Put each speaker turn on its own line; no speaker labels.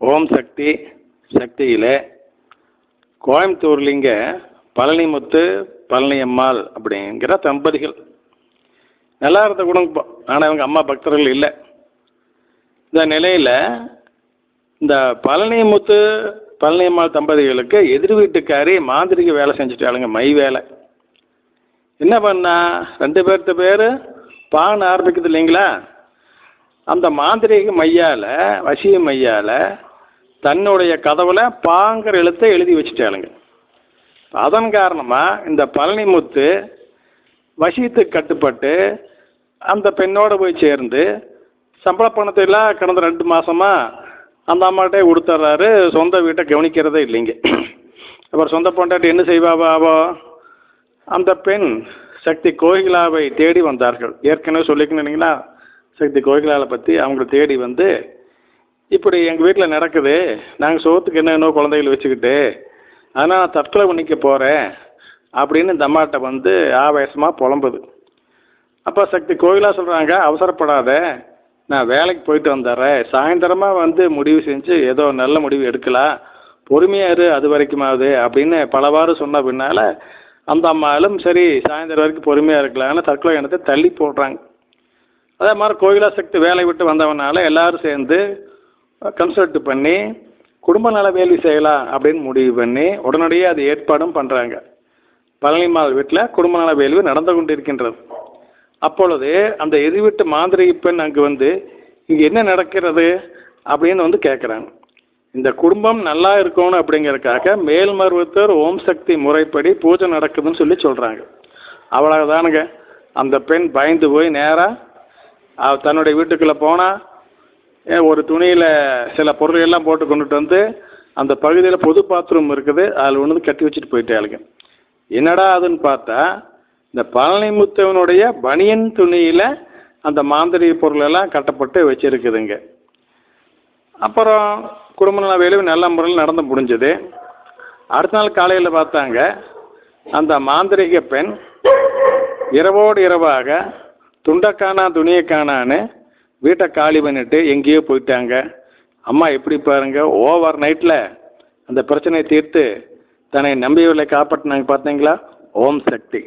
ஓம் சக்தி சக்தியில். கோயம்புத்தூர்லிங்க பழனிமுத்து பழனியம்மாள் அப்படிங்கிற தம்பதிகள். நல்லா இருந்த குடும்பம். ஆனால் இவங்க அம்மா பக்தர்கள் இல்லை. இந்த நிலையில் இந்த பழனிமுத்து பழனியம்மாள் தம்பதிகளுக்கு எதிர் வீட்டுக்காரி மாந்திரிக வேலை செஞ்சுட்டாளுங்க மை வேலை. என்ன பண்ணா? ரெண்டு பேர்த்து பேர் பான் ஆரம்பிக்குது இல்லைங்களா? அந்த மாந்திரிக மையால் வசிய மையால் தன்னுடைய கதவுல பாங்கிற எழுத்தை எழுதி வச்சுட்டாளுங்க. அதன் காரணமா இந்த பழனிமுத்து வசியத்துக்கு கட்டுப்பட்டு அந்த பெண்ணோட போய் சேர்ந்து சம்பள பணத்தை எல்லாம் கடந்த ரெண்டு மாசமா அந்த அம்மாட்டே கொடுத்துட்றாரு சொந்த வீட்டை கவனிக்கிறதே இல்லைங்க. அப்புறம் சொந்த பொண்டாட்டி என்ன செய்வாவோ அந்த பெண் சக்தி கோகிலாவை தேடி வந்தார்கள். ஏற்கனவே சொல்லிக்கணும் இல்லைங்களா? சக்தி கோகிலாவை பற்றி அவங்கள தேடி வந்து இப்படி எங்கள் வீட்டில் நடக்குது. நாங்கள் சோத்துக்கு என்னென்னோ குழந்தைகள் வச்சுக்கிட்டு ஆனால் நான் தற்கொலை பண்ணிக்க போகிறேன் அப்படின்னு இந்த அம்மாட்ட வந்து ஆவேசமாக புலம்புது. அப்போ சக்தி கோயிலாக சொல்கிறாங்க அவசரப்படாத நான் வேலைக்கு போயிட்டு வந்துடுறேன். சாயந்தரமாக வந்து முடிவு செஞ்சு ஏதோ நல்ல முடிவு எடுக்கலாம். பொறுமையாக இரு அது வரைக்குமாவது அப்படின்னு பலவாறு சொன்ன பின்னால் அந்த அம்மாலும் சரி சாயந்தரம் வரைக்கும் பொறுமையாக இருக்கலாம்னு தற்கொலை எண்ணத்தை தள்ளி போடுறாங்க. அதே மாதிரி கோயிலா சக்தி வேலை விட்டு வந்தவனால எல்லாரும் சேர்ந்து கன்சல்ட் பண்ணி குடும்ப நல வேலை செய்யலாம் அப்படின்னு முடிவு பண்ணி உடனடியே அது ஏற்பாடும் பண்ணுறாங்க பழனி பழனிமால் வீட்டில் குடும்ப நல வேள்வி நடந்து கொண்டிருக்கின்றது. அப்பொழுது அந்த எதிர்விட்டு மாந்திரிக பெண் அங்கு வந்து இங்கே என்ன நடக்கிறது? அப்படின்னு வந்து கேட்குறாங்க இந்த குடும்பம் நல்லா இருக்கணும் அப்படிங்கிறதுக்காக மேல்மருவத்தர் ஓம் சக்தி முறைப்படி பூஜை நடக்குதுன்னு சொல்லி சொல்கிறாங்க அவ்வளவுதானுங்க. அந்த பெண் பயந்து போய் நேராக தன்னுடைய வீட்டுக்குள்ளே போனால் ஒரு துணியில் சில பொருள் எல்லாம் போட்டு கொண்டுட்டு வந்து அந்த பகுதியில் பொது பாத்ரூம் இருக்குது அதில் ஒன்று கட்டி வச்சுட்டு போயிட்டாளுங்க என்னடா அதுன்னு பார்த்தா இந்த பழனிமுத்தவனுடைய பனியன் துணியில் அந்த மாந்திரிக பொருள் எல்லாம் கட்டப்பட்டு வச்சுருக்குதுங்க. அப்புறம் குடும்ப நல வேலை நல்ல முறையில் நடந்து முடிஞ்சது. அடுத்த நாள் காலையில் பார்த்தாங்க அந்த மாந்திரிக பெண் இரவோடு இரவாக துண்டக்கானா துணியை காணான்னு வீட்டை காலி பண்ணிட்டு எங்கேயோ போயிட்டாங்க. அம்மா எப்படி பாருங்க ஓவர் நைட்டில் அந்த பிரச்சனையை தீர்த்து தன்னை நம்பியவர்களை காப்பாற்றினாங்க பார்த்தீங்களா? ஓம் சக்தி.